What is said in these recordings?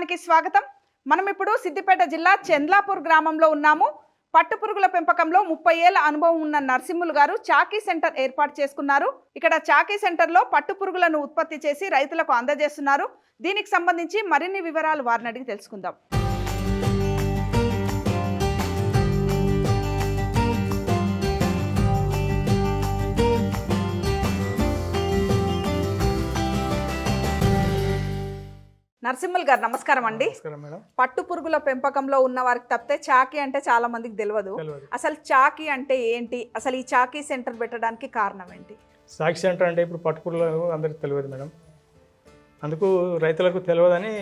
కార్యక్రమానికి స్వాగతం. మనం ఇప్పుడు సిద్దిపేట జిల్లా చంద్లాపూర్ గ్రామంలో ఉన్నాము. పట్టుపురుగుల పెంపకంలో ముప్పై ఏళ్ళ అనుభవం ఉన్న నర్సింహులు గారు చాకీ సెంటర్ ఏర్పాటు చేసుకున్నారు. ఇక్కడ చాకీ సెంటర్లో పట్టుపురుగులను ఉత్పత్తి చేసి రైతులకు అందజేస్తున్నారు. దీనికి సంబంధించి మరిన్ని వివరాలు వారిని అడిగి తెలుసుకుందాం. నరసింహులు గారు నమస్కారం అండి. పట్టు పురుగుల పెంపకంలో ఉన్న వారికి తప్పితే చాకీ అంటే చాలా మందికి తెలియదు అసలు చాకీ అంటే ఏంటి? అసలు ఈ చాకీ సెంటర్ పెట్టడానికి కారణం ఏంటి? సాక్షి సెంటర్ అంటే ఇప్పుడు పట్టుకుర్రలు అందరికి తెలియదు మేడం. అందుకు రైతులకు తెలియదని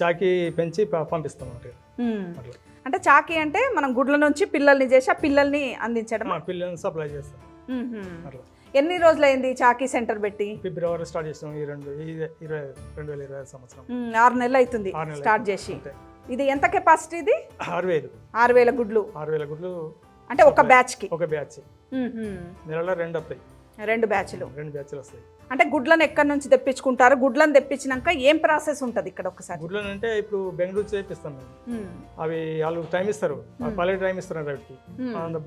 చాకీ పెంచి పంపిస్తాం అంటే చాకీ అంటే మనం గుడ్ల నుంచి పిల్లల్ని చేసి ఆ పిల్లల్ని అందించడం పిల్లల్ని సప్లై చేస్తాం. ఎన్ని రోజులైంది చాకీ సెంటర్ పెట్టి? ఫిబ్రవరి స్టార్ట్ చేస్తాం ఈ రెండు ఇరవై రెండు వేల ఇరవై సంవత్సరం. ఆరు నెలలు అవుతుంది స్టార్ట్. చేసి. ఇది ఎంత కెపాసిటీ ఇది? ఆరు వేలు. ఆరు వేల గుడ్లు. ఆరు వేల గుడ్లు. అంటే ఒక బ్యాచ్కి? ఒక బ్యాచ్ నెలలో రెండు వస్తాయి. రెండు బ్యాచ్లు రెండు బ్యాచ్లు వస్తాయి. అంటే గుడ్లను ఎక్కడి నుంచి తెప్పించుకుంటారు? గుడ్లను తెప్పించినాక ఏం ప్రాసెస్ ఉంటుంది ఇక్కడ ఒకసారి? గుడ్లను అంటే ఇప్పుడు బెంగళూరు చేపిస్తాం మేము. అవి వాళ్ళు టైం ఇస్తారు. ఆ పల్లె టైం ఇస్తారు వాటికి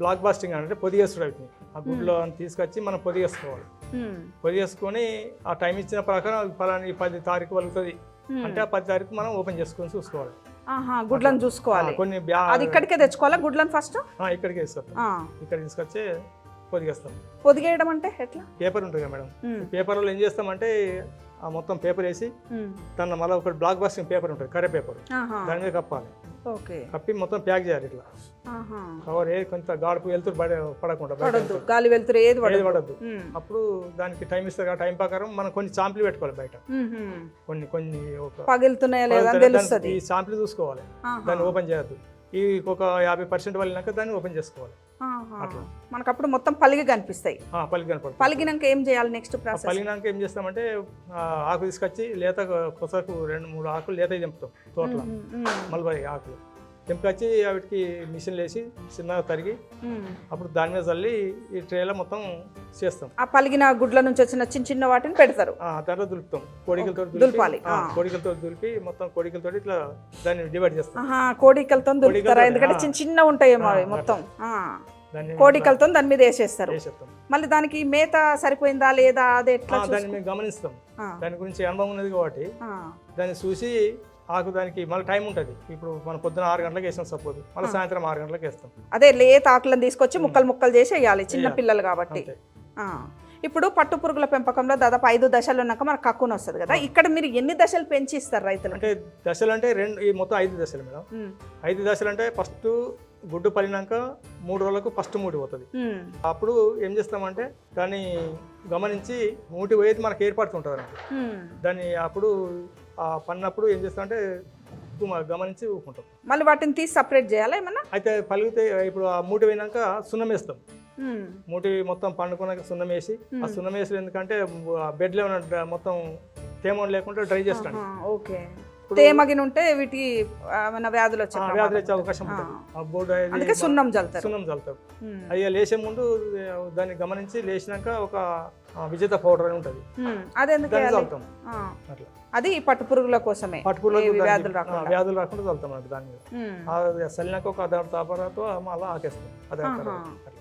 బ్లాక్ బాస్టింగ్ అంటే పొదిగేస్తారు వాటిని ఆ గుడ్లో తీసుకొచ్చి మనం పొదిగేసుకోవాలి పొదిగేసుకొని ఆ టైం ఇచ్చిన ప్రకారం పలాని పది తారీఖు వలుగుతుంది. అంటే ఆ పది తారీఖు మనం ఓపెన్ చేసుకొని చూసుకోవాలి. ఆహా గుడ్లను చూసుకోవాలి. కొన్ని అది ఇక్కడికే తెచ్చుకోవాలా గుడ్లను ఫస్ట్ ఇక్కడికి వేస్తాం ఇక్కడ తీసుకొచ్చి పొదిగేస్తాం పొదిగేయడం అంటే ఎట్లా? పేపర్ ఉంటుంది కదా మేడం. పేపర్లో ఏం చేస్తామంటే ఆ మొత్తం పేపర్ వేసి దాన్ని మళ్ళీ ఒకటి బ్లాక్ బాస్టింగ్ పేపర్ ఉంటుంది కర్రే పేపర్ దాని మీద కప్పాలి. కప్పి మొత్తం ప్యాక్ చేయాలి ఇట్లా. కవర్ ఏ కొంత గాడుపు వెళ్తూ పడ పడకుండా గాలి వెళ్తురు ఏది ఏది పడదు పడద్దు అప్పుడు దానికి టైం ఇస్తారు టైం ప్రకారం మనం కొన్ని చాంపులు పెట్టుకోవాలి బయట. కొన్ని కొన్ని ఒక పగిలుతున్నాయా ఈ చాంపులు చూసుకోవాలి. దాన్ని ఓపెన్ చేయొద్దు. ఈ ఒక యాభై పర్సెంట్ వెళ్ళినాక దాన్ని ఓపెన్ చేసుకోవాలి. మనకు అప్పుడు మొత్తం పలిగి కనిపిస్తాయి. ఆ, పలికి కనపడుతుంది. పలిగినాక ఏం చేయాలి నెక్స్ట్ ప్రాసెస్ పలిగినాక ఏం చేస్తామంటే ఆకు తీసుకొచ్చి లేత కొసకు రెండు మూడు ఆకులు లేత తెంపుతాం తోటలో. మల్బరీ ఆకులు. తెంపుకొచ్చి వాటికి మిషన్ వేసి చిన్నగా తరిగి అప్పుడు దాని మీద చల్లి ఈ ట్రేలో మొత్తం చేస్తాం. ఆ పలిగిన గుడ్ల నుంచి వచ్చిన చిన్న చిన్న వాటిని పెడతారు. దాంట్లో దులుపుతాం. కోడికలతో దులపాలి. కోడికలతో దులిపి మొత్తం కోడికలతో ఇట్లా దాన్ని డివైడ్ చేస్తాం. కోడికలతో ఎందుకంటే. చిన్న చిన్న ఉంటాయేమో అవి మొత్తం. కోడికలతో దాని మీద వేసేస్తారు. వేసేస్తాం. మళ్ళీ దానికి మేత సరిపోయిందా లేదా అది ఎట్లా దాన్ని మేము గమనిస్తాం. దాని గురించి అనుభవం ఉన్నది కాబట్టి దాన్ని చూసి ఆకు దానికి మళ్ళీ టైం ఉంటుంది. ఇప్పుడు మన పొద్దున ఆరు గంటలకు వేసాం సపోజ్. మళ్ళీ సాయంత్రం ఆరు గంటలకు వేస్తాం. అదే లేత ఆకులను తీసుకొచ్చి ముక్కలు ముక్కలు చేసి వేయాలి చిన్న. పిల్లలు కాబట్టి. ఇప్పుడు పట్టు పురుగుల పెంపకంలో దాదాపు ఐదు దశలు ఉన్నాక మనకు కక్కున వస్తుంది కదా. ఇక్కడ మీరు ఎన్ని దశలు పెంచి ఇస్తారు రైతులకు అంటే దశలు అంటే రెండు ఈ మొత్తం ఐదు దశలు మేడం. ఐదు దశలు అంటే ఫస్ట్ గుడ్డు పలినాక మూడు రోజులకు ఫస్ట్ మూటి పోతుంది. అప్పుడు ఏం చేస్తామంటే దాన్ని గమనించి మూటి పోయేది మనకు ఏర్పడుతుంటుంది. దాన్ని అప్పుడు పన్నప్పుడు ఏం చేస్తామంటే గమనించి ఊపుకుంటాం మళ్ళీ వాటిని తీసి సపరేట్ చేయాలా ఏమన్నా? అయితే పలిగితే ఇప్పుడు ఆ మూటి పోయినాక సున్నం వేస్తాం. మూటి మొత్తం పండుకున్నాక సున్నం వేసి ఆ. సున్నం వేసి ఎందుకంటే బెడ్లో ఉన్న మొత్తం తేమ లేకుండా డ్రై చేస్తాను. ఓకే. తేమగిన ఉంటే వీటికి ఏమైనా వ్యాధులు వచ్చే వ్యాధులు వచ్చే. అవకాశం. ఉంటుంది. బోర్డు అందుకే సున్నం చల్లుతారు సున్నం ఉమ్, అయ్యా లేచే ముందు దాన్ని గమనించి లేచినాక ఒక విజేత పౌడర్ అని ఉంటుంది? చల్లుతాం. ఆ, అట్లా. అది ఈ పట్టు పురుగుల కోసమే వ్యాధులు రాకుండా. వ్యాధులు రాకుండా చల్లుతాం దాని మీద. చల్లినాక ఒక అర్ధ తాపరాతో మళ్ళీ ఆకేస్తాం. అదే. తర్వాత.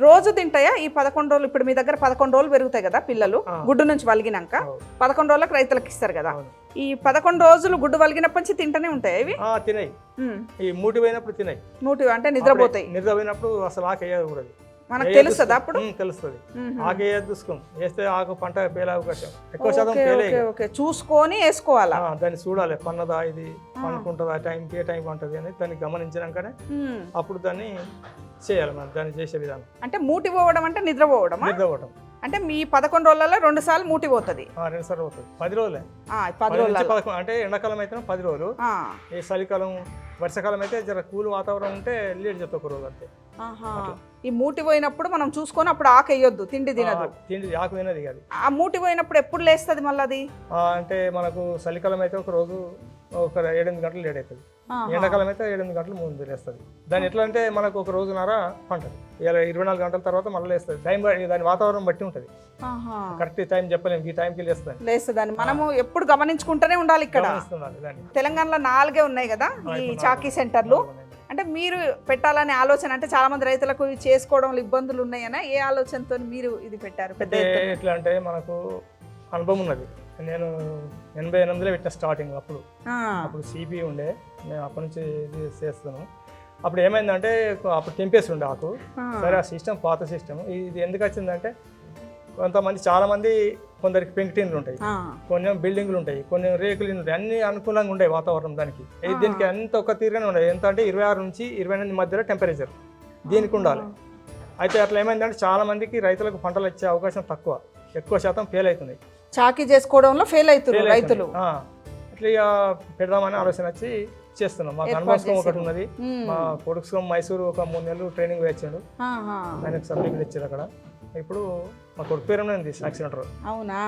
రోజు తింటాయా? ఈ పదకొండు రోజులు ఇప్పుడు మీ దగ్గర పదకొండు రోజులు పెరుగుతాయి కదా పిల్లలు. గుడ్డు నుంచి వలిగినాక. పదకొండు రోజులకు రైతులకు ఇస్తారు కదా. ఈ పదకొండు రోజులు గుడ్డు వలిగినప్పటి నుంచి తింటూనే ఉంటాయి ఇవి? తినాయి. ఈ మూటి పోయినప్పుడు తినాయి. నూటి అంటే నిద్రపోతాయి. నిద్ర పోయినప్పుడు అసలు ఆకు వేయదు కూడా మనకు తెలుస్తుందా. అప్పుడు? తెలుస్తుంది. ఆకు వేయదు చూసుకోం? వేస్తే ఆకు పంట పేలే అవకాశం. ఎక్కువ శాతం పేలే ఓకే చూసుకొని వేసుకోవాలా? దాన్ని చూడాలి. పన్నదా ఇది పనుకుంటుందా టైంకి ఏ టైం ఉంటుంది అని దాన్ని గమనించినాకనే. అప్పుడు దాన్ని చేయాలి మనం దాన్ని చేసే విధానం. అంటే మూటి పోవడం అంటే నిద్ర పోవడమా నిద్ర పోవటం అంటే మీ పదకొండు రోజులలో రెండు సార్లు మూటి పోతుంది. ఆ, రెండు సార్లు అవుతుంది పది రోజులే. పది పదకొండు అంటే ఎండాకాలం అయితే పది రోజులు. ఈ చలికాలం వర్షాకాలం అయితే జర కూల్ వాతావరణం ఉంటే లేట్ చేస్తా ఒక రోజు అంతే. ఈ మూటి పోయినప్పుడు మనం చూసుకొని అప్పుడు ఆకు వేయొద్దు తిండి తినదు. తిండి ఆకు తినది అది. ఆ మూటి పోయినప్పుడు ఎప్పుడు లేస్తుంది మళ్ళీ అది? అంటే మనకు చలికాలం అయితే ఒక రోజు ఒక ఏడెనిమిది గంటలు లేట్ అవుతుంది. ఎండాకాలం అయితే ఏడెనిమిది గంటలు ముందు లేస్తుంది. దాని ఎట్లా అంటే మనకు ఒక రోజున్నర పంటది. ఇరవై నాలుగు గంటల తర్వాత మళ్ళీ లేస్తుంది. టైం దాని వాతావరణం బట్టి ఉంటుంది. కరెక్ట్ టైం చెప్పలేము ఈ టైంకి లేస్తుంది. లేస్తుందని మనము ఎప్పుడు గమనించుకుంటూనే ఉండాలి ఇక్కడ. తెలంగాణలో నాలుగే ఉన్నాయి కదా ఈ చాకీ సెంటర్లు. అంటే మీరు పెట్టాలనే ఆలోచన అంటే చాలా మంది రైతులకు ఇవి చేసుకోవడంలో ఇబ్బందులు ఉన్నాయనా ఏ ఆలోచనతో మీరు ఇది పెట్టారు? పెద్ద? ఎట్లా అంటే మనకు అనుభవం ఉన్నది. నేను ఎనభై ఎనిమిదిలో పెట్టిన స్టార్టింగ్ అప్పుడు. అప్పుడు సిపి ఉండే. మేము అప్పటి నుంచి ఇది చేస్తున్నాం అప్పుడు ఏమైందంటే అప్పుడు టెంపేసి ఉండే ఆకు. సరే ఆ సిస్టమ్ పాత సిస్టమ్ ఇది ఎందుకు వచ్చిందంటే కొంతమంది చాలా మంది కొందరికి పెంకుటిన్లు ఉంటాయి. కొన్ని బిల్డింగ్లు ఉంటాయి. కొన్ని రేకులు ఉంటాయి. అన్ని అనుకూలంగా ఉంటాయి వాతావరణం దానికి. దీనికి అంత ఒక తీరుగానే ఉండదు ఎంత అంటే ఇరవై ఆరు నుంచి ఇరవై ఎనిమిది మధ్యలో టెంపరేచర్ దీనికి ఉండాలి. అయితే అట్లా ఏమైందంటే చాలా మందికి రైతులకు పంటలు వచ్చే అవకాశం తక్కువ. ఎక్కువ శాతం ఫెయిల్ అవుతున్నాయి. చాకీ చేసుకోవడంలో ఫెయిల్ అవుతున్నారు. రైతులు. ఇట్లా ఇక పెడదామని ఆలోచన వచ్చి చేస్తున్నాం. ఏర్పాటు అనుభవం ఒకటి. ఉన్నది. మా కొడుకు మైసూరు ఒక మూడు నెలలు ట్రైనింగ్ వేయించాడు. ఆహా. ఆయనకు సర్టిఫికేట్ ఇచ్చారు అక్కడ. ఇప్పుడు మా కొడుకు పేరు ఉంది యాక్సిడెంటర్ అవునా?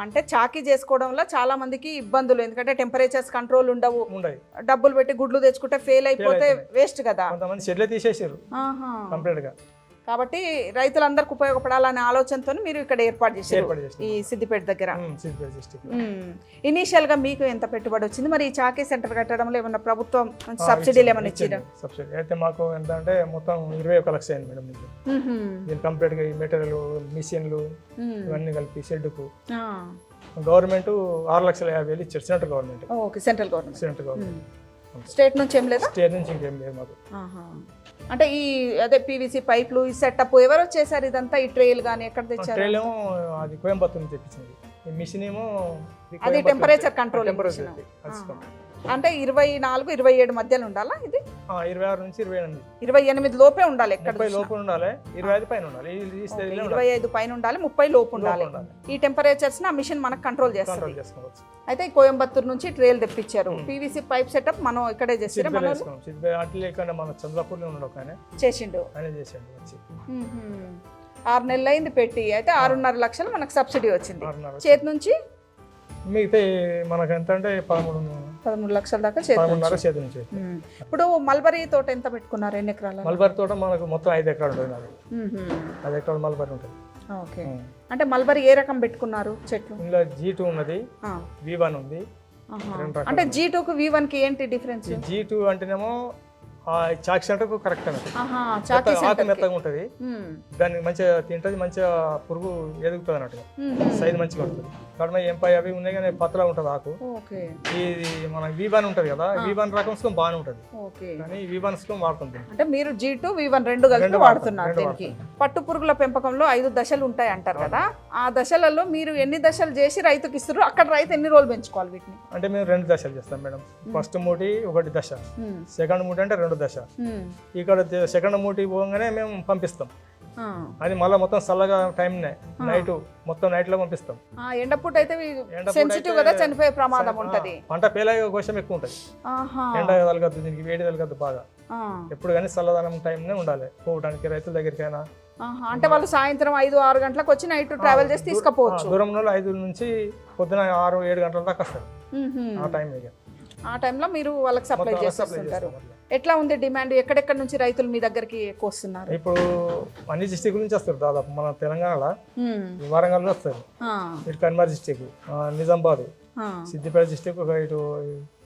అంటే చాకీ చేసుకోవడంలో చాలా మందికి ఇబ్బందులు. ఎందుకంటే టెంపరేచర్స్ కంట్రోల్ ఉండవు. ఉండదు డబ్బులు పెట్టి గుడ్లు తెచ్చుకుంటే ఫెయిల్ అయిపోతే వేస్ట్ కదా. కొంతమంది షెడ్లే తీసేసారు ఆహా. కంప్లీట్గా కాబట్టి రైతులందరికి ఉపయోగపడాలనే ఆలోచనతో మీరు ఇక్కడ ఏర్పాటు చేశారు. ఈ సిద్దిపేట దగ్గర. ఇనీషియల్గా మీకు ఎంత పెట్టుబడి వచ్చింది? మరి ఈ చాకీ సెంటర్ కట్టడంలో ఏమన్నా ప్రభుత్వం సబ్సిడీలు ఏమైనా ఇచ్చారా? సబ్సిడీ. అయితే మాకు ఎంత అంటే మొత్తం ఇరవై ఒక లక్ష అయింది మేడం దీని కంప్లీట్గా ఈ మెటీరియల్ మిషన్లు ఇవన్నీ కలిపి షెడ్కు గవర్నమెంట్ ఆరు లక్షల యాభై వేలు ఇచ్చారు central government. Okay central government. Central government. State నుంచి ఏం లేదా? స్టేట్ నుంచి ఇంకేం లేదు మాకు. అంటే ఈ అదే పీవీసీ పైప్లు ఈ సెటప్ ఎవరు చేశారు ఇదంతా? ఈ ట్రేలు కానీ ఎక్కడ తెచ్చారు? ట్రైల్ ఏమో అది కోయంబత్తూరు నుంచి తెప్పించింది. ఈ మిషన్ ఏమో అది టెంపరేచర్ కంట్రోల్ టెంపరేచర్. అంటే ఇరవై నాలుగు ఇరవై ఏడు మధ్యలో ఉండాలా ఇది? ఇరవై ఆరు నుంచి ఇరవై ఎనిమిది ఇరవై ఎనిమిది లోపే ఉండాలి ఎక్కడ ముప్పై చూసినా. లోపు ఉండాలి. ఇరవై ఐదు పైన ఉండాలి. ఇరవై ఐదు పైన ఉండాలి ముప్పై లోపు ఉండాలి. ఈ టెంపరేచర్స్ ఆ మిషన్ మనకు కంట్రోల్ చేస్తుంది. చేసుకోవచ్చు. అయితే కోయంబత్తూరు నుంచి ట్రేల్ తెప్పించారు. పీవీసీ పైప్ సెటప్ మనం ఇక్కడే మన చంద్రపూర్లో ఉన్నాడు ఆయన చేసిండు చేసాడు. ఆరు నెలలు అయింది పెట్టి. అయితే ఆరున్నర లక్షలు మనకు సబ్సిడీ వచ్చింది. చేతి నుంచి? మిగతా మనకు ఎంత అంటే పదమూడు పదమూడు లక్షల దాకా. పదమూడున్నర చేతి నుంచి. ఇప్పుడు మల్బరీ తోట ఎంత పెట్టుకున్నారు? ఎన్ని ఎకరాల? మల్బరీ తోట మనకు మొత్తం ఐదు ఎకరాలు ఉంటుంది. ఐదు ఎకరాలు మల్బరీ ఉంటుంది. ఓకే. అంటే మల్బరీ ఏ రకం పెట్టుకున్నారు చెట్లు? ఇందులో జీ టూ ఉన్నది. వి వన్ ఉంది. అంటే జీ టూకు వి వన్కి ఏంటి డిఫరెన్స్ జీ టూ అంటేనేమో చాక్ సెంటర్కు కరెక్ట్ చాకీ ఆకు మెత్తగా ఉంటుంది. దాన్ని మంచిగా తింటుంది మంచిగా పురుగు ఎదుగుతుంది అన్నట్టుగా. సైజ్ మంచిగా ఉంటుంది. కడమ ఏం పై అవి ఉన్నాయి కానీ పతలా ఉంటుంది ఆకు. ఇది మన వి వన్ ఉంటుంది కదా వి వన్ రకం స్కూమ్ బాగానే ఉంటుంది. కానీ వి వన్ స్కూమ్ వాడుతుంది అంటే మీరు జీ టూ వి వన్ రెండు కలిపి వాడుతున్నారు వాడతాం, దీనికి. పట్టు పురుగుల పెంపకంలో ఐదు దశలు ఉంటాయి అంటారు కదా ఆ దశలలో మీరు ఎన్ని దశలు చేసి రైతుకి ఇస్తారు అక్కడ రైతు ఎన్ని రోజులు పెంచుకోవాలి వీటిని? అంటే మేము రెండు దశలు చేస్తాం మేడం. ఫస్ట్ మూటి ఒకటి దశ. సెకండ్ మూటి అంటే రెండు దశ. మ్మ్. ఇక్కడ సెకండ్ మూటి పోగానే మేము పంపిస్తాం. అది మళ్ళీ మొత్తం చల్లగా టైంనే నైట్ మొత్తం నైట్లో పంపిస్తాం. ఆ, ఎండపూట అయితే సెన్సిటివ్ కదా చనిపోయే ప్రమాదం ఉంటది. పంట పేలయ్యే కోసం ఎక్కువ ఉంటుంది. ఎండ తలగద్దు దీనికి వేడి తలగద్దు బాగా. ఎప్పుడు కానీ చల్లదనం టైంనే ఉండాలి. పోవడానికి రైతుల దగ్గరికైనా. అంటే వాళ్ళు సాయంత్రం ఐదు ఆరు గంటలకు వచ్చి నైట్ ట్రావెల్ చేసి తీసుకుపోవచ్చు. దూరం నుండి ఐదు నుంచి పొద్దున ఆరు ఏడు గంటల దాకా వస్తారు. ఆ టైం ఆ టైంలో మీరు వాళ్ళకి సప్లై మొత్తం ఎట్లా ఉంది డిమాండ్? ఎక్కడెక్కడ నుంచి రైతులు మీ దగ్గరికి ఎక్కువ వస్తున్నారు? ఇప్పుడు అన్ని డిస్టిక్ నుంచి వస్తారు దాదాపు మన తెలంగాణలో మ్మ్. వరంగల్ వస్తారు. ఇటు కన్మార్ డిస్టిక్ నిజామాబాద్. సిద్దిపేట డిస్టిక్ ఇటు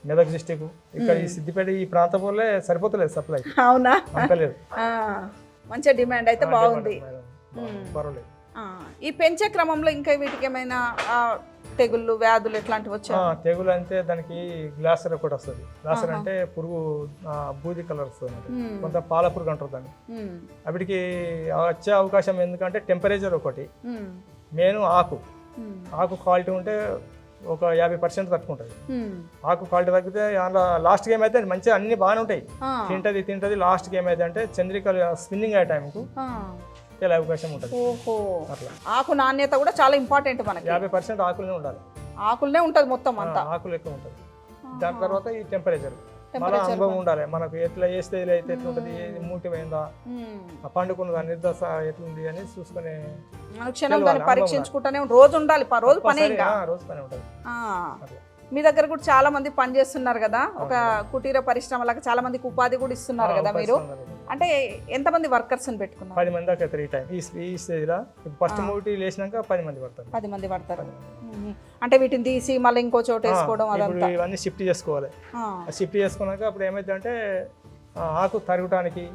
మెదక్ డిస్టిక్ ఇక్కడ ఈ సిద్దిపేట ఈ ప్రాంతం వల్లే సరిపోతలేదు సప్లై అవునా? అంతలేదు. మంచి డిమాండ్ అయితే బాగుంది. పర్వాలేదు. ఈ పెంచే క్రమంలో ఇంకా వీటికి ఏమైనా తెగుళ్ళు వ్యాధులు ఎట్లాంటివి వచ్చా ఆ, తెగులు అంటే దానికి గ్లాసర్ ఒకటి వస్తుంది గ్లాసర్ అంటే పురుగు బూది కలర్ వస్తుంది. కొంత పాల పురుగు అంటారు దాన్ని. అవిటికి వచ్చే అవకాశం ఎందుకంటే టెంపరేచర్ ఒకటి. మెయిన్ ఆకు. ఆకు క్వాలిటీ ఉంటే ఒక యాభై పర్సెంట్ తట్టుకుంటుంది. ఆకు క్వాలిటీ తగ్గితే అందులో లాస్ట్ గేమ్ అయితే మంచిగా అన్ని బాగానే ఉంటాయి. తింటది తింటది లాస్ట్ గేమ్ అయితే అంటే చంద్రికలు స్పిన్నింగ్ అయ్యే టైంకు ఇలా అవకాశం ఉంటుంది. ఓహో. అట్లా. ఆకు నాణ్యత కూడా చాలా ఇంపార్టెంట్ మనకి. యాభై పర్సెంట్ ఆకులనే ఉండాలి. ఆకులనే ఉంటది మొత్తం అంతా. ఆకులు ఎక్కువ ఉంటుంది. దాని తర్వాత ఈ టెంపరేచర్. మన అనుభవం ఉండాలి. మనకు ఎట్లా అయితే ఎట్లా ఉంటుంది ఏది మూటి పోయిందా మ్మ్. ఆ పండుకున్నదా నిర్దశ ఎట్లుంది అని చూసుకొని అనుక్షణం దాన్ని పరీక్షించుకుంటూనే. రోజు ఉండాలి రోజు పనే రోజు పని ఉంటుంది. మీ దగ్గర కూడా చాలా మంది పని చేస్తున్నారు కదా. ఒక కుటీర పరిశ్రమలకు చాలా మందికి ఉపాధి కూడా ఇస్తున్నారు కదా మీరు. అంటే ఎంతమంది వర్కర్స్ పెట్టుకున్నారు? పది మంది దాకా ఈ టైం. ఈ ఈ స్టేజ్లో ఫస్ట్ మూటి లేచినాక పది మంది పడతారు. పది మంది పడతారు. అంటే వీటిని తీసి మళ్ళీ ఇంకో చోట వేసుకోవడం అదంతా. ఇవన్నీ షిఫ్ట్ చేసుకోవాలి. షిఫ్ట్ చేసుకున్నాక అప్పుడు ఏమైందంటే ఆకు తరగటానికి.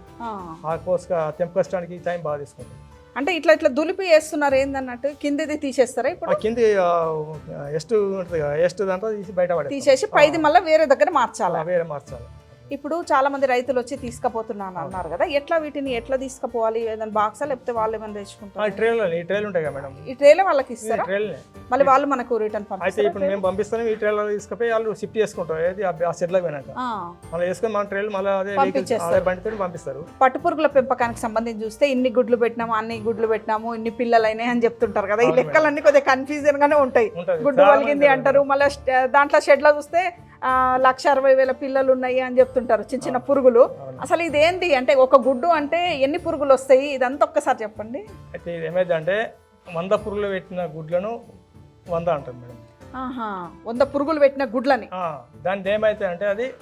ఆకు కోసుక తెంపుకొచ్చడానికి టైం బాగా తీసుకుంటుంది అంటే ఇట్లా ఇట్లా దులిపి వేస్తున్నారు ఏందన్నట్టు? కిందిది తీసేస్తారా ఇప్పుడు? కింది ఎస్ట్ ఉంటుంది ఎస్ట్ దాంట్లో తీసి బయట. తీసేసి పైది మళ్ళీ వేరే దగ్గర మార్చాలా? వేరే మార్చాలి. ఇప్పుడు చాలా మంది రైతులు వచ్చి తీసుకుపోతున్నాను అన్నారు కదా. ఎట్లా వీటిని ఎట్లా తీసుకుపోవాలి? ఏదైనా బాక్సా లేకపోతే వాళ్ళు ఏమైనా తెచ్చుకుంటారు? ట్రైన్లో ఈ ట్రైల్ ఉంటాయి కదా మేడం. ఈ ట్రేలే వాళ్ళకి ఇస్తారా? మళ్ళీ వాళ్ళు మనకు రిటర్న్ అయితే ఇప్పుడు మేము పంపిస్తాం ఈ ట్రైల్లో తీసుకుపోయి వాళ్ళు షిఫ్ట్ చేసుకుంటారు. ఏది ఆ- సెట్లకు పోయినాక. మళ్ళీ వేసుకొని మన ట్రైల్ మళ్ళీ అదే. అదే బండితో పంపిస్తారు. పట్టుపురుగుల పెంపకానికి సంబంధించి చూస్తే ఇన్ని గుడ్లు పెట్టినాము అన్ని గుడ్లు పెట్టినాము ఇన్ని పిల్లలు అయినాయి అని చెప్తుంటారు కదా. ఈ లెక్కలన్నీ కొద్దిగా కన్ఫ్యూజన్ గానే ఉంటాయి. గుడ్డు వలిగింది అంటారు. మళ్ళీ దాంట్లో షెడ్లో చూస్తే లక్ష అరవై వేల పిల్లలు ఉన్నాయి అని చెప్తుంటారు చిన్న చిన్న పురుగులు. అసలు ఇదేంటి? అంటే ఒక గుడ్డు అంటే ఎన్ని పురుగులు వస్తాయి? ఇదంతా ఒక్కసారి చెప్పండి. అయితే ఇది ఏమైందంటే వంద పురుగులు పెట్టిన గుడ్లను వంద అంటారు మేడం. ఆహా వంద పురుగులు పెట్టిన గుడ్లని. ఆ, దానికి ఏమైతే అంటే అది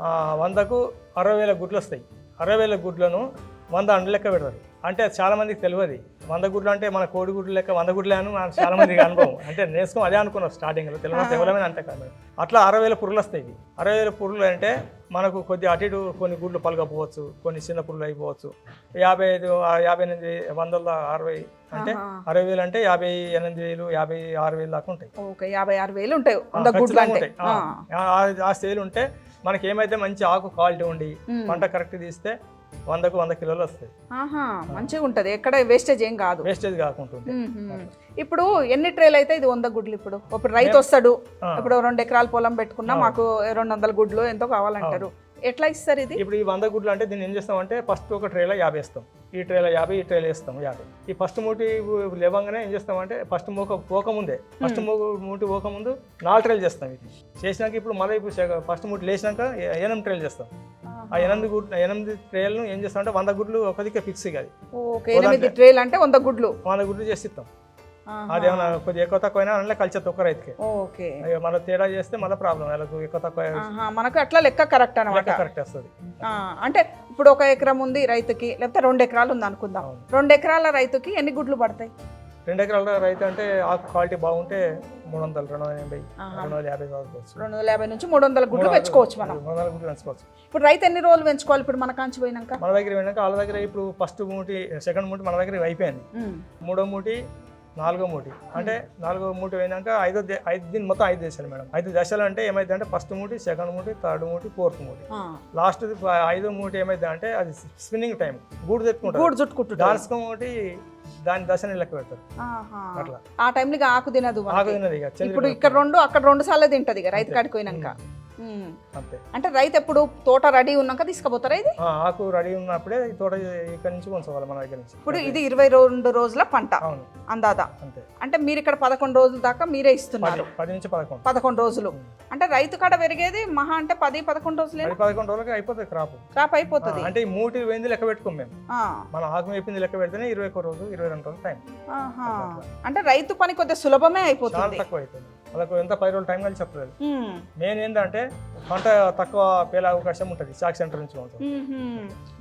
ఆ, వందకు అరవై వేల గుడ్లు వస్తాయి. అరవై వేల గుడ్లను వంద అండ్ల లెక్క పెడతారు. అంటే అది చాలా మందికి తెలియదు వంద గుడ్లు అంటే మన కోడి గుడ్లు లెక్క వంద గుడ్లు అని మన చాలా మందికి అనుభవం. అంటే నేర్చుకో అదే అనుకున్నాం స్టార్టింగ్లో తెలియదు తెలవలేమని అంతే కాదు. అట్లా అరవై వేల పురుగులు వస్తాయి ఇవి. అరవై వేల పురుగులు అంటే మనకు కొద్ది అటు ఇటు కొన్ని గుడ్లు పలకపోవచ్చు కొన్ని చిన్న పురుగులు అయిపోవచ్చు. యాభై ఐదు యాభై ఎనిమిది వందల అరవై అంటే. అరవై వేలు అంటే యాభై ఎనిమిది వేలు యాభై ఆరు వేలు దాకా ఉంటాయి. ఓకే యాభై ఆరు వేలు ఉంటాయి ఆ, అంటే. ఉంటాయి. స్టేజ్ ఉంటే మనకి ఏమైతే మంచి ఆకు క్వాలిటీ ఉండి. పంట కరెక్ట్ తీస్తే వందకు వంద కిలోలు వస్తాయి. ఆహా మంచిగా ఉంటది. ఎక్కడ వేస్టేజ్ ఏం కాదు. వేస్టేజ్ కాకుంటుంది. ఇప్పుడు ఎన్ని ట్రేలు అయితే ఇది వంద గుడ్లు ఇప్పుడు. ఇప్పుడు రైతు వస్తాడు. ఇప్పుడు రెండు ఎకరాల పొలం పెట్టుకున్నా మాకు రెండు వందల గుడ్లు ఎంతో కావాలంటారు. ఎట్లా ఇస్తారు ఇది? ఇప్పుడు ఈ వంద గుడ్లు అంటే దీన్ని ఏం చేస్తామంటే ఫస్ట్ ఒక ట్రేలో యాభై వేస్తాం. ఈ ట్రేలో యాభై ఈ ట్రేలో వేస్తాం యాభై. ఈ ఫస్ట్ మూటి లేవంగానే ఏం చేస్తామంటే ఫస్ట్ మూక పోకముందే. ఫస్ట్ మూక మూటి పోకముందు నాలుగు ట్రేలు చేస్తాం ఇది చేసినాక ఇప్పుడు మళ్ళీ ఇప్పుడు ఫస్ట్ మూటి లేచినాక ఎనిమిది ట్రేలు చేస్తాం. ఆ ఎనిమిది గుడ్లు ఎనిమిది ట్రేలను ఏం చేస్తామంటే వంద గుడ్లు ఒకదికే ఫిక్స్ కాదు ఓకే ఎనిమిది ట్రేలు అంటే వంద గుడ్లు. వంద గుడ్లు చేసి ఇస్తాం. అదేమన్నా కొద్దిగా ఎక్కువ తక్కువ అయినా అందులో కలిసి ఒక్క రైతుకి. ఓకే. అయ్యో మన తేడా చేస్తే మళ్ళీ ప్రాబ్లం వాళ్ళకు ఎక్కువ తక్కువ మనకు అట్లా లెక్క కరెక్ట్ అనమాట. కరెక్ట్ వస్తుంది. అంటే ఇప్పుడు ఒక ఎకరం ఉంది రైతుకి లేకపోతే రెండు ఎకరాలు ఉంది అనుకుందాం. రెండు ఎకరాల రైతుకి ఎన్ని గుడ్లు పడతాయి? రెండు ఎకరాల రైతు అంటే ఆకు క్వాలిటీ బాగుంటే మూడు వందలు రెండు వందల ఎనభై. రెండు వందల యాభై రెండు వందల యాభై నుంచి మూడు వందల గుడ్లు పెంచుకోవచ్చు మనం. మూడు వందల గుడ్లు పెంచుకోవచ్చు. ఇప్పుడు రైతు ఎన్ని రోజులు పెంచుకోవాలి? ఇప్పుడు మన కాంచి పోయినాక? మన దగ్గర పోయినాక వాళ్ళ దగ్గర ఇప్పుడు ఫస్ట్ మూటి సెకండ్ మూటి మన దగ్గర అయిపోయింది. మూడో మూటి నాలుగో మూటి. అంటే నాలుగో మూటి పోయినాక ఐదో ఐదు దీని మొత్తం ఐదు దశలు మేడం. ఐదు దశలు అంటే ఏమైంది అంటే ఫస్ట్ మూటి సెకండ్ మూటి థర్డ్ మూటి. ఫోర్త్ మూటి. లాస్ట్ ఐదో మూటి ఏమైంది అంటే అది స్పిన్నింగ్ టైం గూడు తెచ్చుకుంటారు. గూడు చుట్టుకుంటుంటారు దాల్చుకో ఒకటి దాని దశని లెక్క పెడతారు. అట్లా. ఆ టైంలో ఆకు తినదు. ఆకు చంద్రుడి ఇప్పుడు ఇక్కడ రెండు అక్కడ రెండు సార్లు తింటది ఇక రైతు కాడికి పోయినాక. అంతే. అంటే రైతు ఎప్పుడు తోట రెడీ ఉన్నాక తీసుకుపోతారా ఇది? ఆకు రెడీ ఉన్నప్పుడే ఈ తోట ఇక్కడ నుంచి కొంచవాలి మన దగ్గర నుంచి. ఇప్పుడు ఇది ఇరవై రెండు రోజుల పంట అవును. అందాదా. అంతే. అంటే మీరు ఇక్కడ పదకొండు రోజుల దాకా మీరే ఇస్తున్నారు. పది నుంచి పదకొండు. పదకొండు రోజులు. అంటే రైతు కాడ పెరిగేది మహా అంటే పది పదకొండు రోజులే పది పదకొండు రోజులకి అయిపోతుంది క్రాప్. క్రాప్ అయిపోతుంది. అంటే ఈ మూటి పోయింది లెక్క పెట్టుకోం మేము. మన ఆకు వేపింది లెక్క పెడితేనే ఇరవై ఒక్క రోజు ఇరవై రెండు రోజులు టైం. అంటే రైతు పని కొద్దిగా సులభమే అయిపోతుంది. తక్కువ అవుతుంది వాళ్ళకు ఎంత పది రోజులు టైం కలిసి చెప్పలేదు. మెయిన్ ఏంటంటే పంట తక్కువ పేల అవకాశం ఉంటుంది షాక్ సెంటర్ నుంచి.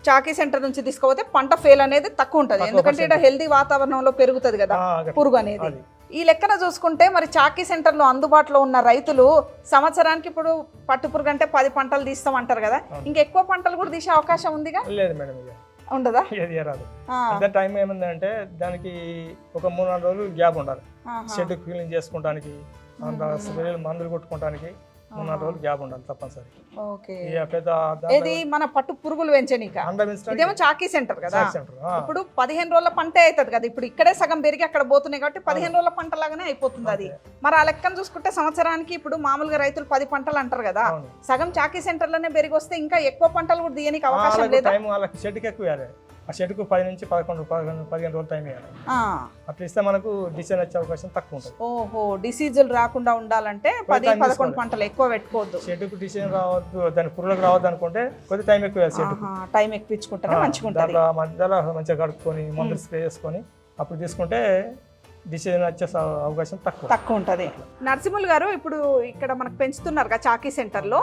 చాకీ సెంటర్ నుంచి తీసుకుపోతే పంట ఫేల్ అనేది తక్కువ ఉంటుంది. ఎందుకంటే ఇక్కడ హెల్దీ వాతావరణంలో పెరుగుతుంది కదా. పురుగు అనేది. ఈ లెక్కన చూసుకుంటే మరి చాకీ సెంటర్లో అందుబాటులో ఉన్న రైతులు సంవత్సరానికి ఇప్పుడు పట్టు పురుగు అంటే పది పంటలు తీస్తాం అంటారు కదా ఇంకెక్కువ పంటలు కూడా తీసే అవకాశం ఉందిగా? లేదు మేడం ఇక. ఉండదా? ఏది రాదు అంతే టైం ఏముందంటే దానికి ఒక మూడు నాలుగు రోజులు గ్యాప్ ఉండాలి. షెడ్ క్లీనింగ్ చేసుకోవడానికి అంత స్ప్రేలు మందులు కొట్టుకోవడానికి మూడు నాలుగు రోజులు గ్యాప్ ఉండాలి తప్పనిసరి. ఓకే. పెద్ద ఏది? మన పట్టు పురుగులు పెంచనీక ఇదేమో చాకీ సెంటర్ కదా. ఇప్పుడు పదిహేను రోజుల పంటే అవుతుంది కదా. ఇప్పుడు ఇక్కడే సగం పెరిగి అక్కడ పోతున్నాయి కాబట్టి పదిహేను రోజుల పంట లాగానే అయిపోతుంది అది. మరి ఆ లెక్కను చూసుకుంటే సంవత్సరానికి ఇప్పుడు మామూలుగా రైతులు పది పంటలు అంటారు కదా. సగం చాకీ సెంటర్లోనే పెరిగి వస్తే ఇంకా ఎక్కువ పంటలు కూడా తీయనికి అవకాశం లేదా? టైం వాళ్ళకి షెడ్కి ఎక్కువ ఇవ్వాలి ఆ షెడ్కు పది నుంచి పదకొండు పదకొండు పదిహేను రోజులు టైం ఆ, అట్లా ఇస్తే మనకు డిసైన్ వచ్చే అవకాశం తక్కువ ఉంటుంది. ఓహో డిసీజులు రాకుండా ఉండాలంటే పది పదకొండు. పంటలు ఎక్కువ పెట్టుకోవద్దు. షెడ్కు డిసైన్ రావద్దు దాని పురుగులకు రావద్దు అనుకుంటే కొద్ది టైం ఎక్కువ ఆహా, టైం ఎక్కించుకుంటేనే మంచిగా ఉంటుంది. మధ్యలో మంచిగా కడుక్కొని మందులు స్ప్రే చేసుకొని అప్పుడు తీసుకుంటే డిసిజన్ వచ్చే అవకాశం తక్కువ. తక్కువ ఉంటుంది. నరసింహులు గారు ఇప్పుడు ఇక్కడ మనకు పెంచుతున్నారు కదా చాకీ సెంటర్లో.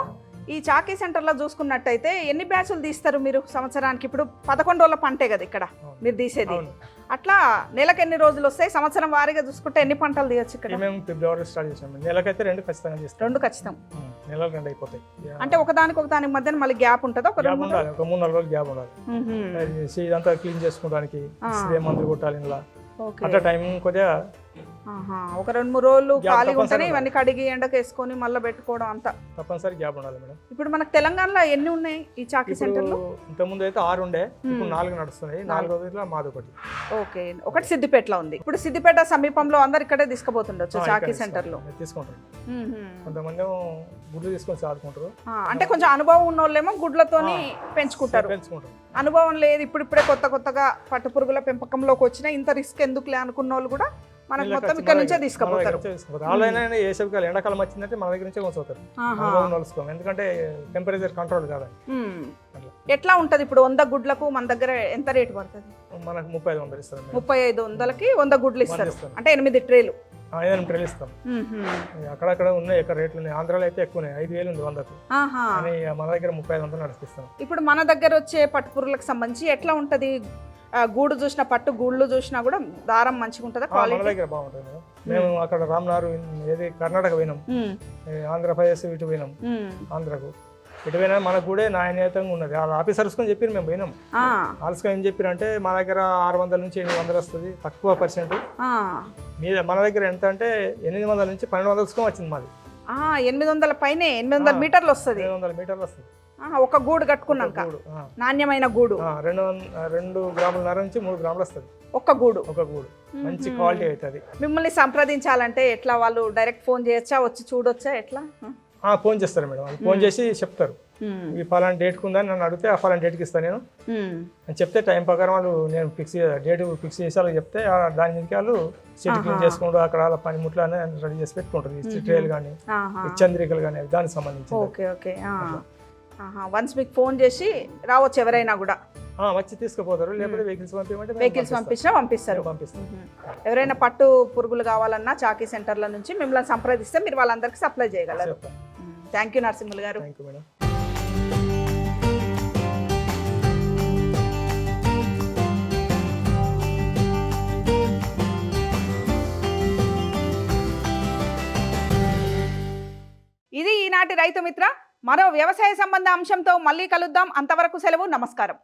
ఈ చాకీ సెంటర్లో చూసుకున్నట్టయితే ఎన్ని బ్యాచులు తీస్తారు మీరు సంవత్సరానికి? ఇప్పుడు పదకొండు రోజుల పంటే కదా ఇక్కడ. మీరు తీసేది. అట్లా నెలకు ఎన్ని రోజులు వస్తాయి? సంవత్సరం వారీగా చూసుకుంటే ఎన్ని పంటలు తీయచ్చు ఇక్కడ? మేము ఫిబ్రవరి స్టార్ట్ చేసాం. నెలకైతే రెండు ఖచ్చితంగా చేస్తాం. రెండు ఖచ్చితం. నెలలు రెండు అయిపోతాయి. అంటే ఒకదానికి ఒకదానికి మధ్యన మళ్ళీ గ్యాప్ ఉంటుందా? ఒక గ్యాప్ ఉండాలి. ఒక మూడు నాలుగు రోజులు గ్యాప్ ఉండాలి. ఇదంతా క్లీన్ చేసుకోవడానికి. స్ప్రే మందులు కొట్టాలి ఇలా. అట్లా టైం కొద్దిగా. ఒక రెండు మూడు రోజులు తప్పనిసరి ఉంటేనే ఇవన్నీ కడిగి ఎండకు వేసుకొని మళ్ళీ పెట్టుకోవడం అంతా. తప్పనిసరి గ్యాప్ ఉండాలి మేడం. ఇప్పుడు మనకు తెలంగాణలో ఎన్ని ఉన్నాయి ఈ చాకీ సెంటర్లు? ఇంతకుముందు అయితే ఆరు ఉండే ఇప్పుడు. నాలుగు నడుస్తున్నాయి. నాలుగో. రోజుల మాది ఒకటి. ఓకే ఒకటి సిద్దిపేటలో ఉంది. ఇప్పుడు సిద్దిపేట సమీపంలో అందరు ఇక్కడే తీసుకుపోతుండొచ్చు చాకీ సెంటర్లో. తీసుకుంటాం. తీసుకుంటాం. మ్మ్. కొంతమంది గుడ్లు తీసుకొని సాదుకుంటారు. అంటే కొంచెం అనుభవం ఉన్న వాళ్ళేమో గుడ్లతోని పెంచుకుంటారు. పెంచుకుంటారు. అనుభవం లేదు ఇప్పుడు ఇప్పుడే కొత్త కొత్తగా పట్టుపురుగుల పెంపకంలోకి వచ్చిన ఇంత రిస్క్ ఎందుకులే అనుకున్న వాళ్ళు కూడా మనకు మొత్తం ఇక్కడ నుంచే తీసుకుపోతారు. ఆన్లైన్ అయినా ఏ సబ్కాలు ఎండాకాలం వచ్చిందంటే మన దగ్గర నుంచే కొంచుతారు ఎందుకంటే టెంపరేచర్ కంట్రోల్ కాదు. ఎట్లా ఉంటది ఇప్పుడు వంద గుడ్లకు మన దగ్గర ఎంత రేటు పడుతుంది? మనకు ముప్పై ఐదు వందలు ఇస్తారు. ముప్పై ఐదు వందలకి వంద గుడ్లు ఇస్తారు. అంటే ఎనిమిది ట్రేలు. ఆ, ఐదు ఎనిమిది ట్రైలు ఇస్తాం. అక్కడక్కడ ఉన్నాయి ఎక్కడ రేట్లు ఉన్నాయి? ఆంధ్రాలో అయితే ఎక్కువ ఉన్నాయి ఐదు వేలు ఉంది వందకు. మన దగ్గర ముప్పై ఐదు వందలు నడిపిస్తాం. ఇప్పుడు మన దగ్గర వచ్చే పట్టుపురుగులకు సంబంధించి ఎట్లా ఉంటది? గూడు చూసిన పట్టు గూళ్ళు చూసినా కూడా దారం మంచిగా ఉంటుందా? క్వాలిటీ దగ్గర బాగుంటుంది మేడం. మేము అక్కడ రామ్నారు ఏది కర్ణాటక పోయినాం. ఏ, ఆంధ్రప్రదేశ్ ఇటు పోయినాం. ఆంధ్రకు. ఇటు పోయినా మనకు కూడా నాణ్యతంగా ఉన్నది. వాళ్ళ ఆఫీసర్స్ కొని చెప్పి మేము పోయినాం. ఆల్స్గా ఏం చెప్పారంటే మా దగ్గర ఆరు వందల నుంచి ఎనిమిది వందలు వస్తుంది తక్కువ పర్సెంట్. మీద మన దగ్గర ఎంత అంటే ఎనిమిది వందల నుంచి పన్నెండు వందల వచ్చింది మాది. ఎనిమిది వందల పైనే ఎనిమిది వందల. మీటర్లు వస్తుంది. ఎనిమిది వందల మీటర్లు వస్తుంది. ఒక గూడు కట్టుకున్నాక. నాణ్యమైన గూడు. రెండు రెండు గ్రాములన్నర నుంచి మూడు గ్రాములు వస్తుంది. ఒక్క గూడు. ఒక గూడు. మంచి. క్వాలిటీ అవుతుంది. మిమ్మల్ని సంప్రదించాలంటే ఎట్లా? వాళ్ళు డైరెక్ట్ ఫోన్ చేయొచ్చా? వచ్చి చూడొచ్చా? ఎట్లా? ఆ, ఫోన్ చేస్తారు మేడం. వాళ్ళు ఫోన్ చేసి చెప్తారు. ఈ ఫలానా డేట్కి ఉందని నన్ను అడిగితే ఆ ఫలానా డేట్కి ఇస్తాను నేను. అని చెప్తే టైం ప్రకారం వాళ్ళు నేను ఫిక్స్ డేట్ ఫిక్స్ చేసి వాళ్ళకి చెప్తే దాని మీదకి వాళ్ళు సెట్ క్లీన్. చేసుకుంటూ అక్కడ వాళ్ళ పని ముట్లు అని రెడీ చేసి పెట్టుకుంటారు. ఈ. ట్రేలు కానీ చంద్రికలు కానీ దానికి సంబంధించి ఓకే ఓకే. వన్స్ మీకు ఫోన్ చేసి రావచ్చు ఎవరైనా కూడా. వచ్చి తీసుకుపోతారు. లేకపోతే వెహికల్స్ పంపించమంటే వెహికల్స్. పంపించినా పంపిస్తారు. ఎవరైనా పట్టు పురుగులు కావాలన్నా చాకీ సెంటర్ల నుంచి మిమ్మల్ని సంప్రదిస్తే మీరు వాళ్ళందరికీ సప్లై చేయగలరు. థ్యాంక్ యూ నరసింహులు గారు. మేడం ఇది ఈనాటి రైతు మిత్ర మరో వ్యవసాయ సంబంధ అంశంతో మళ్ళీ కలుద్దాం. అంతవరకు సెలవు నమస్కారం.